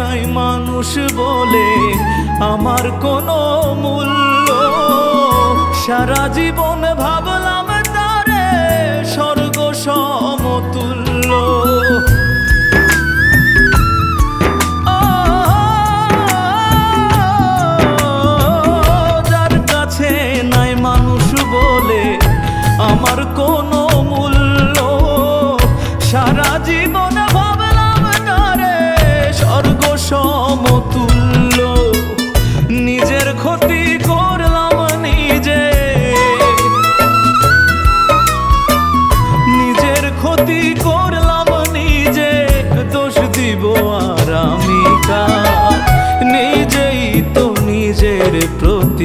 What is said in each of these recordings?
নাই মানুষ বলে আমার কোনো মূল্য। সারা জীবন ভাবলাম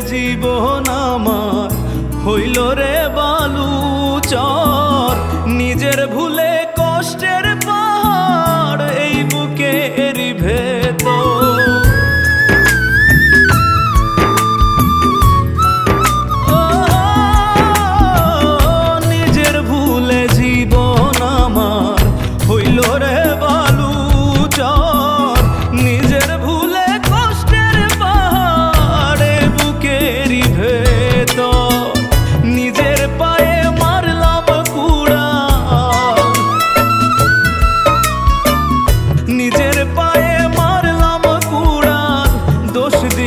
জীবন আমার। হইল রে বালু চর নিজের ভুলে কষ্টের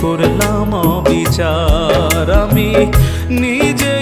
করলাম বিচার আমি নিজেই তো